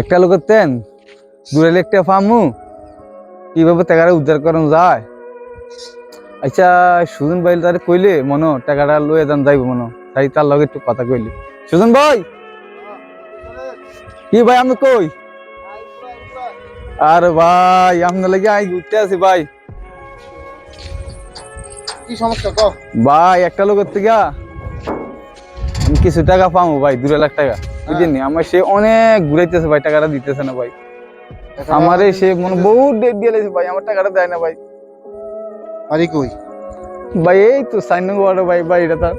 একটা লোকের তেন দূরে একটা ফার্মু কীভাবে টাকাটা উদ্ধার করানো যায়? আচ্ছা সুজন ভাই তারে কইলে মনো টাকাটা লয়ে যান যাইব মনো। তাই তার লগে একটু কথা কইলি। সুজন ভাই! কি ভাই আমি কই? আর ভাই আপনার লাগে আই ঘুরতে আছি ভাই। কি সমস্যা ক ভাই একটা লোকের থেকে কিছু টাকা পাবো ভাই দু লাখ টাকা। বুঝলেন আমার সে অনেক ঘুরাইতেছে ভাই টাকাটা দিতেছে না ভাই। আমারে সে মনে বহুত ডেট দিয়ে লেছে ভাই আমার টাকাটা দেয় না ভাই। বাড়ি কই? ভাই এই তো সাইন ওয়ার্ড ভাই ভাই এটা তার।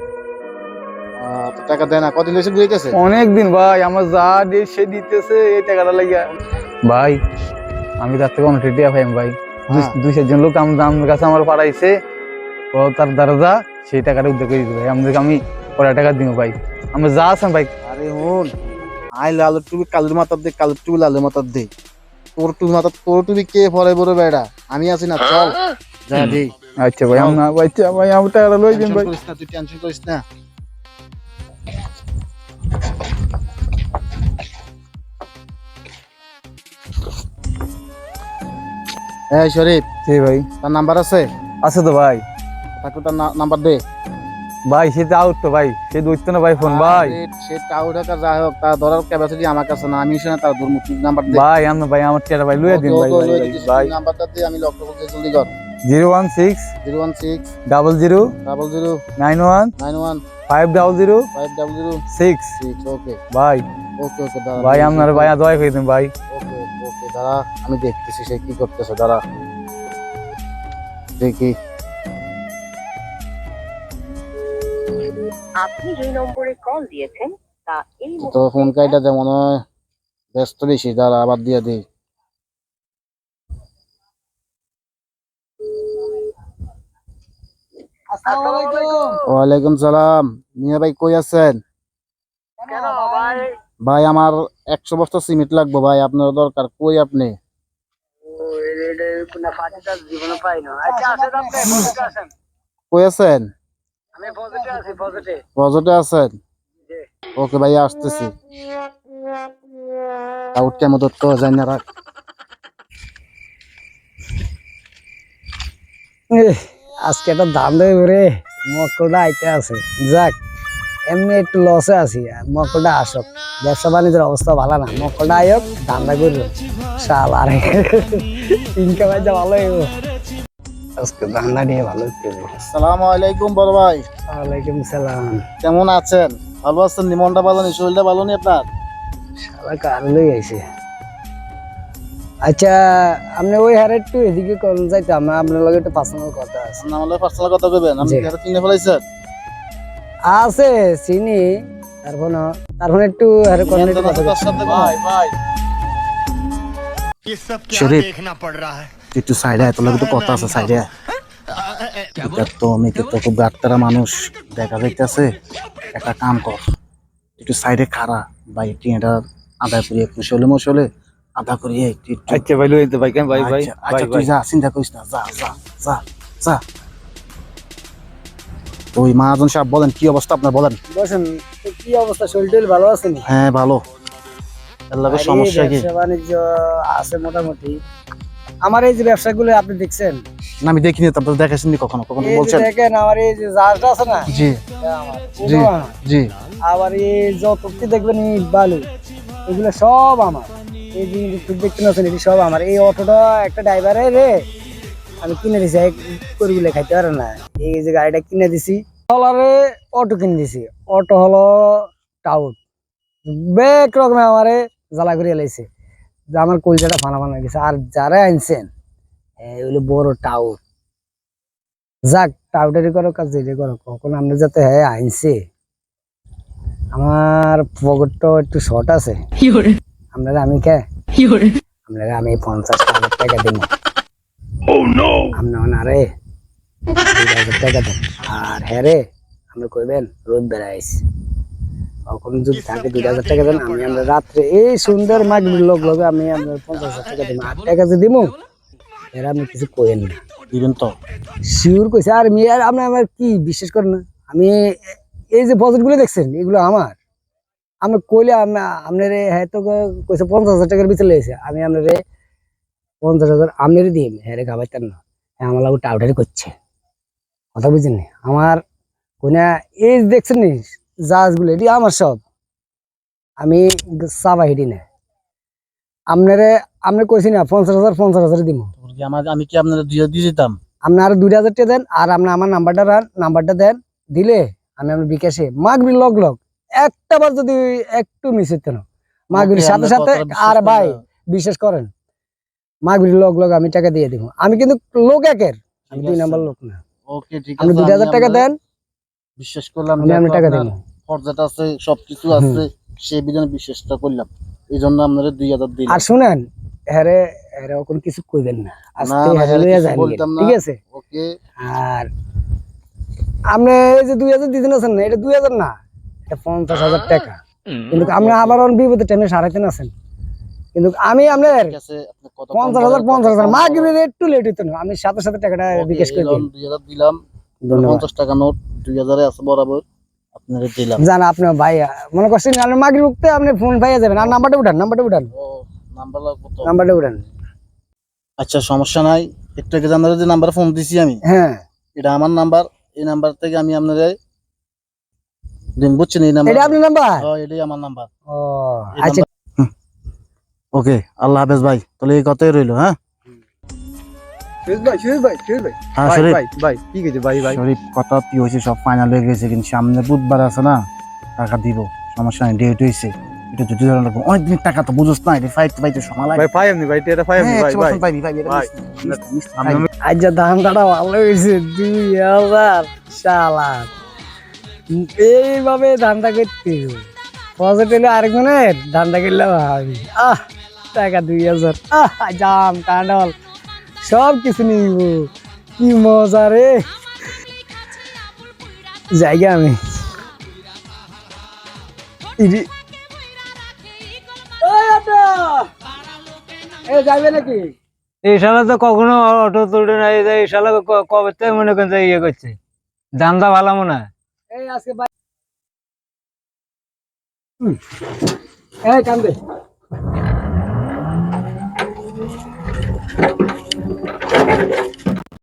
টাকা দেয় না কদিন হয়েছে ঘুরাইতেছে? অনেক দিন ভাই আমার যা ডেট সে দিতেছে এই টাকাটা লাগিয়া। ভাই আমি তার থেকে অনেক টিয়া পাইম ভাই। দুই- হ্যাঁ। দুই চারজন লোক আমার কাছে আমার পাড়াইছে ও তার দ্বারা যা সেই টাকাটা উদ্যোগ করে দিতে ভাই। আমাদেরকে আমি কটা টাকা দিব ভাই। আমরা যা আছেন ভাই আরে হন আই লালের টুবি কালুর মাথার দে কালুর টুবি লালের মাথার দে। তোর টুবি মাথার তোর টুবি কে ফলে বড় বেড়া? আমি আছি না চল। যা দে আচ্ছা ভাই আমরা আচ্ছা ভাই আমার টাকাটা লই দিন ভাই। করিস না তুই টেনশন করিস না। এই শরীফ জি ভাই। তার নাম্বার আছে? আছে তো ভাই। তাকে তার নাম্বার দে। ভাই সে তো আউট তো ভাই সে দৈত্য না ভাই ফোন ভাই। আরে, সে টাউ ঢাকা যাই হোক তার ধরার ক্যাপাসিটি আমার কাছে না আমি শুনে তার ধর্ম নাম্বার দে। ভাই আমরা ভাই আমার টাকা ভাই লইয়া দিন ভাই ভাই, নাম্বারটা দে আমি লক্ষ্য করতে জলদি কর zero one six zero one six double zero double zero nine one nine one five double zero five double zero six six okay ভাই। ওকে ওকে দাঁড়া ভাই আপনার ভাই দয়া করে দিন ভাই। ওকে ওকে দাঁড়া আমি দেখতেছি সে কি করতেছে দাঁড়া। দেখি। আপনি যে নম্বরে কল দিয়েছেন তা এই তো ফোন কাইটা যেমন হয় ব্যস্ত বেশি দাঁড়া আবার দিয়ে দিই। ওয়ালাইকুম সালাম। মিয়া ভাই কই আছেন? ভাই? ভাই আমার একশো বস্তা সিমেন্ট লাগবে ভাই আপনার দরকার কই আপনি? কোনো পার্টিটা জীবনে পাই না। আচ্ছা কই আছেন? আমি পজিটে আছি পজিটে আছেন? ওকে ভাই আসতেছি। আউট কেমন তো জানি না রাখ। আজকে একটা দাম দেবে রে মকলটা আইতে আছে। যাক এমনি একটু লসে আছি আর মকলটা আসক। ব্যবসা বাণিজ্যের অবস্থা ভালো না। মকলটা আয়ক ধান্দা করব শাল আর ইনকাম ভালো হইব। আজকে ধান্দা নিয়ে ভালো হতে হবে আসসালামু আলাইকুম বড় ভাই ওয়ালাইকুম সালাম কেমন আছেন ভালো আছেন নি মনটা ভালো নি শরীরটা ভালো নি আপনার শালা কার লই আইছে আচ্ছা আপনি ওই হারে একটু এদিকে কোন যাইতে আমরা আপনার লগে একটু পার্সোনাল কথা আছে আপনি আমার পার্সোনাল কথা কইবেন আপনি জি। ঘরে চিনে ফেলাইছেন আছে চিনি তারপর তারপর একটু হারে কোন একটু কথা তার সাথে ভাই ভাই ये सब क्या शरीफ। देखना पड़ रहा है একটু সাইডে আয় তোর লগে তো কথা আছে সাইডে তো আমি তো খুব গাত্তারা মানুষ দেখা যাইতেছে একটা কাম কর। একটু সাইডে খাড়া ভাই টিয়াটা আদা করিয়ে কুশলে মশলে আদা করিয়ে একটু একটু আচ্ছা ভাই লই দিতে ভাই কেন ভাই ভাই আচ্ছা, আচ্ছা তুই যা চিন্তা করিস না যা যা যা যা। তো ওই মহাজন সাহেব বলেন কি অবস্থা আপনার বলেন। বসেন তো কি অবস্থা শরীর টরীর ভালো আছে হ্যাঁ ভালো। আল্লাহর সমস্যা কি? ব্যবসা বাণিজ্য আছে মোটামুটি। আমার এই যে ব্যবসাগুলো আপনি দেখছেন? না আমি দেখিনি তারপর দেখাছেন কখনো? কখনো বলছেন? দেখেন আমার এই যে জাহাজটা আছে না? জি। জি জি। আবার এই যত কি দেখবেন এই বালু এগুলো সব আমার। এই যে দেখতে পাচ্ছেন এটি সব আমার। এই অটোটা একটা ড্রাইভারে রে আমি কিনে দিছি এক করিগুলো খাইতে পারে না। এই যে গাড়িটা কিনে দিছি হলারে অটো কিনে দিছি। অটো হলো টাউট বেক রকমের আমারে জ্বালা করে এলাইছে যে আমার কলজাটা ফানা ফানা গেছে। আর যারা আনছেন এগুলো বড় টাউট যাক টাউটারি করো কাজ যেটা করো কখন আপনি যাতে হ্যাঁ আনছে আমার পকেটটা একটু শর্ট আছে। আপনারা আমি কে? আপনারা আমি পঞ্চাশ হাজার টাকা দিব আপনার হাজার টাকা দেন আর হ্যাঁ রে আপনি কইবেন রোদ বেড়াইস কখন যদি থাকে দুই হাজার টাকা দেন আমি আমরা রাত্রে এই সুন্দর মাগ লোক লোক আমি আপনার পঞ্চাশ হাজার টাকা দিব। আর টাকা যে দিব এরা আপনি কিছু কইেন না। দিবেন তো। শিওর কইছে আর মেয়ে আর আপনি আমার কি বিশ্বাস করেন না? আমি এই যে বজেটগুলো দেখছেন এগুলো আমার। আমি কইলে আপনার হ্যাঁ তো কইছে পঞ্চাশ হাজার টাকার ভিতরে লেগেছে। আমি আপনার পঞ্চাশ হাজার আপনার দিই হ্যাঁ রে খাবাইতাম না। হ্যাঁ আমার লাগু টাউটারি করছে। কথা বুঝছেন নি? আমার কোনা এই দেখছেন নি জাহাজগুলো এটি আমার সব। আমি চাবা হিডি না। আপনারে আপনি কইছি না পঞ্চাশ হাজার পঞ্চাশ হাজার দিব আমি কি আপনারা দিয়ে দিতাম আপনি আরও দুই হাজার টাকা দেন আর আপনি আমার নাম্বারটা রান নাম্বারটা দেন দিলে আমি আপনার বিকাশে মাগবি লগ লগ একটা বার যদি একটু মিস হইতো না। মাগবির সাথে সাথে আর ভাই। বিশ্বাস করেন মাগবির লগ লগ আমি টাকা দিয়ে দিব আমি কিন্তু লোক একের আমি দুই। নাম্বার লোক না। ওকে ঠিক আছে আপনি দুই হাজার টাকা দেন। বিশ্বাস করলাম আমি টাকা দিব পর্যাটা আছে সবকিছু আছে সেই বিধানে বিশ্বাসটা করলাম। এই জন্য আপনারা দুই হাজার দিলাম। আর শুনেন হ্যারে হ্যারে কিছু কইবেন না। আজকে হ্যারে হ্যারে লইয়া যান ঠিক আছে? ওকে। আর আপনি এই যে দুই হাজার দিতেন আছেন না এটা দুই হাজার না এটা পঞ্চাশ হাজার টাকা। কিন্তু আপনি আবার অন বিপদের টাইমে আছেন। কিন্তু আমি আপনার আপনি পঞ্চাশ হাজার পঞ্চাশ হাজার মা একটু লেট হইতো না আমি সাথে সাথে টাকাটা বিকাশ করে দিই। দুই হাজার দিলাম। পঞ্চাশ টাকা নোট দুই হাজারে আছে বরাবর। আপনাকে দিলাম। জান আপনার ভাই মনে করছেন আপনি মাগরি মুক্তে আপনি ফোন পাইয়া যাবেন। আর নাম্বারটা উঠান নাম্বারটা উঠান। নাম্বার লাগবে তো। নাম্বারটা উঠান। আচ্ছা সমস্যা নাই। একটু আগে যে আপনারা যে নাম্বার ফোন দিছি আমি। হ্যাঁ। এটা আমার নাম্বার এই নাম্বার থেকে আমি আপনারা দিন বুঝছেন? এই নাম্বার এটা আপনার নাম্বার এটাই আমার নাম্বার ও আচ্ছা। ওকে আল্লাহ হাফেজ ভাই তাহলে এই কথাই রইল হ্যাঁ? শরীফ ভাই ভাই কি গেছে ভাই ভাই? শরীফ কথা কি হয়েছে সব ফাইনাল হয়ে গেছে কিন্তু সামনে বুধবার আছে না টাকা দিব সমস্যা নেই ডেট হয়েছে। এটা যদি অনেক দিন টাকা তো বুঝোস না এটা ফাইট পাইতে সময় লাগে। ভাই পাই আপনি ভাই এটা পাই আপনি হ্যাঁ, ভাই ভাই। ভাই। আজ ধানটা ভালো হয়েছে দুই হাজার শালা এইভাবে ধানটা করতে পজিট এলে আরেকজনের ধানটা করলে ভাবি আহ টাকা দুই হাজার। আহ জাম কাঁডল সব কিছু নিব। কি মজা রে। জায়গা আমি। যাবে নাকি? এই শালা তো কখনো অটো তুলে না এই যে এই শালা কবে থেকে মনে ইয়ে করছে? দামটা ভালো মনে হয়। এই আজকে এই কান্দে। Thank you.